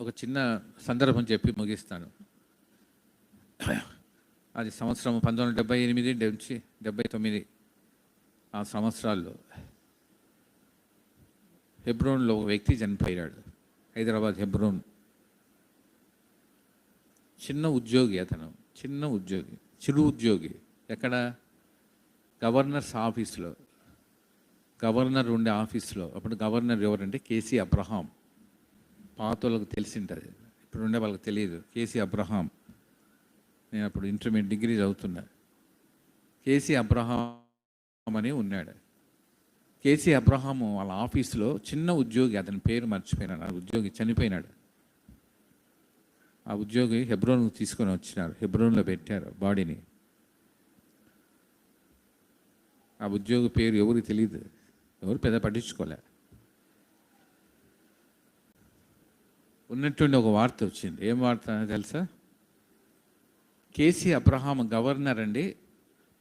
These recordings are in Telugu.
ఒక చిన్న సందర్భం చెప్పి ముగిస్తాను. అది సంవత్సరం పంతొమ్మిది వందల డెబ్బై ఎనిమిది నుంచి డెబ్బై తొమ్మిది ఆ సంవత్సరాల్లో హెబ్రోన్లో ఒక వ్యక్తి చనిపోయాడు. హైదరాబాద్ హెబ్రోన్. చిన్న ఉద్యోగి అతను చిన్న ఉద్యోగి చిరు ఉద్యోగి. ఎక్కడ? గవర్నర్స్ ఆఫీస్లో. గవర్నర్ ఉండే ఆఫీస్లో. అప్పుడు గవర్నర్ ఎవరంటే కేసీ అబ్రహాం. పాత వాళ్ళకి తెలిసింటుంది ఇప్పుడు ఉండే వాళ్ళకి తెలియదు. K C Abraham. నేను అప్పుడు ఇంటర్మీడియట్ డిగ్రీ చదువుతున్నా. కేసీ అబ్రహాం అని ఉన్నాడు. కేసీ అబ్రహాము వాళ్ళ ఆఫీస్లో చిన్న ఉద్యోగి అతని పేరు మర్చిపోయినాడు ఆ ఉద్యోగి చనిపోయినాడు. ఆ ఉద్యోగి హెబ్రోన్ తీసుకొని వచ్చినారు. హెబ్రోన్లో పెట్టారు బాడీని. ఆ ఉద్యోగి పేరు ఎవరికి తెలియదు ఎవరు పెద్ద పట్టించుకోలే. ఉన్నట్టుండి ఒక వార్త వచ్చింది. ఏం వార్త తెలుసా? కేసీ అబ్రహాం గవర్నర్ అండి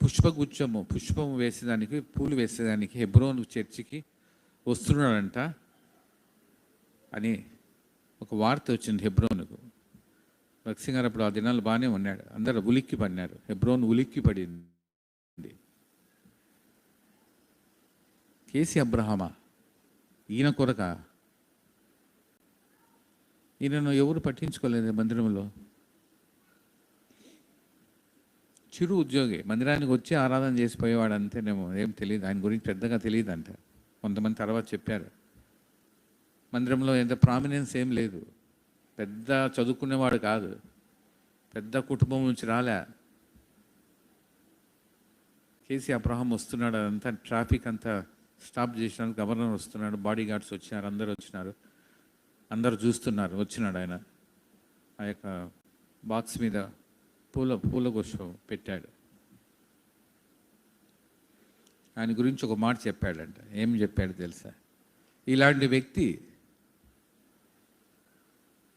పుష్పగుచ్చము పుష్పము వేసేదానికి పూలు వేసేదానికి హెబ్రోన్ చర్చికి వస్తున్నాడంట అని ఒక వార్త వచ్చింది హెబ్రోన్కు. భక్సింగ్ గారు అప్పుడు ఆ దినాలు బాగానే ఉన్నాడు. అందరు ఉలిక్కి పడినారు. హెబ్రోన్ ఉలిక్కి పడింది. కేసీ అబ్రహమా? ఈయన కొరక? ఈయనను ఎవరు పట్టించుకోలేదు మందిరంలో? చిరు ఉద్యోగి మందిరానికి వచ్చి ఆరాధన చేసిపోయేవాడు అంతేనేమో ఏం తెలియదు ఆయన గురించి పెద్దగా తెలియదు అంట. కొంతమంది తర్వాత చెప్పారు. మందిరంలో ఎంత ప్రామినెన్స్ ఏం లేదు. పెద్ద చదువుకునేవాడు కాదు. పెద్ద కుటుంబం నుంచి రాలే. కేసీ అబ్రహం వస్తున్నాడు అదంతా ట్రాఫిక్ అంతా స్టాప్ చేసినారు గవర్నర్ వస్తున్నాడు బాడీ గార్డ్స్ వచ్చినారు అందరు వచ్చినారు. అందరు చూస్తున్నారు వచ్చినాడు ఆయన. ఆ యొక్క బాక్స్ మీద పూల పూల గుచ్చం పెట్టాడు. ఆయన గురించి ఒక మాట చెప్పాడంట. ఏం చెప్పాడు తెలుసా? ఇలాంటి వ్యక్తి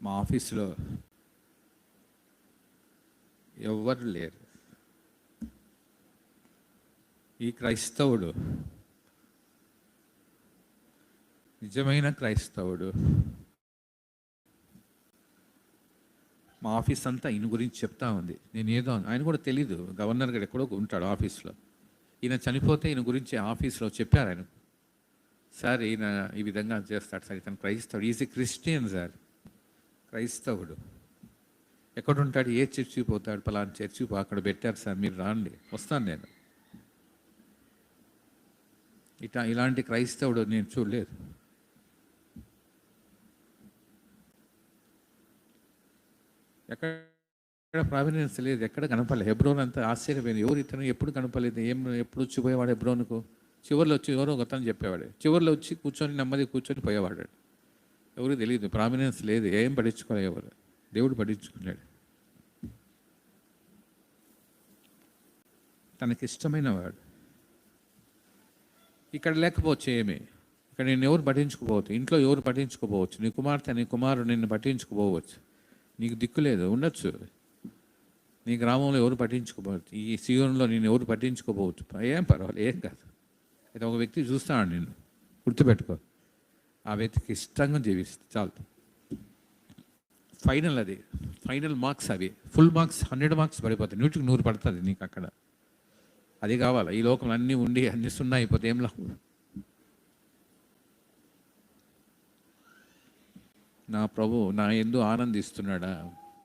మా ఆఫీసులో ఎవ్వరు లేరు. ఈ క్రైస్తవుడు నిజమైన క్రైస్తవుడు మా ఆఫీస్ అంతా ఈయన గురించి చెప్తా ఉంది. నేను ఏదో ఆయన కూడా తెలీదు. గవర్నర్ గారు ఎక్కడో ఉంటాడు ఆఫీస్లో. ఈయన చనిపోతే ఈయన గురించి ఆఫీస్లో చెప్పారు ఆయన. సార్ ఈయన ఈ విధంగా చేస్తాడు సార్. ఇతను క్రైస్తవుడు. Is Christian sir. క్రైస్తవుడు. ఎక్కడుంటాడు? ఏ చర్చి పోతాడు? పలానా చర్చి పో అక్కడ పెట్టారు సార్. మీరు రాండి. వస్తాను నేను. ఇట ఇలాంటి క్రైస్తవుడు నేను చూడలేదు. ఎక్కడ ప్రావీణ్యత లేదు ఎక్కడ కనపడలేదు. హెబ్రోన్ అంతా ఆశ్చర్యపోయింది. ఎవరు ఇతను? ఎప్పుడు కనపడలేదు? ఏం? ఎప్పుడు వచ్చిపోయేవాడు హెబ్రోన్కు? చివరిలో వచ్చి ఎవరో ఒక చెప్పేవాడు. చివరిలో వచ్చి కూర్చొని నెమ్మది కూర్చొని పోయేవాడు. ఎవరికి తెలియదు. ప్రామినెన్స్ లేదు. ఏం పట్టించుకోలేదు ఎవరు? దేవుడు పట్టించుకున్నాడు. తనకి ఇష్టమైన వాడు ఇక్కడ లేకపోవచ్చు ఏమి. ఇక్కడ నేను ఎవరు పట్టించుకోపోవచ్చు ఇంట్లో ఎవరు పట్టించుకోపోవచ్చు నీ కుమార్తె నీ కుమారుడు నిన్ను పట్టించుకోపోవచ్చు నీకు దిక్కు లేదు ఉండొచ్చు. నీ గ్రామంలో ఎవరు పట్టించుకోబోతు ఈ సీజన్లో నేను ఎవరు పట్టించుకోపోవచ్చు ఏం పర్వాలేదు ఏం కాదు. అయితే ఒక వ్యక్తి చూస్తాడు నిన్ను గుర్తుపెట్టుకో. ఆ వ్యక్తికి ఇష్టంగా జీవిస్తే చాలు. ఫైనల్ అది ఫైనల్ మార్క్స్ అవి. ఫుల్ మార్క్స్ హండ్రెడ్ మార్క్స్ పడిపోతాయి. నూటికి నూరు పడుతుంది నీకు అక్కడ. అది కావాలి ఈ లోకం అన్నీ ఉండి అన్ని సున్నా అయిపోతే ఏం లాభం? నా ప్రభు నా ఎందు ఆనందిస్తున్నాడా?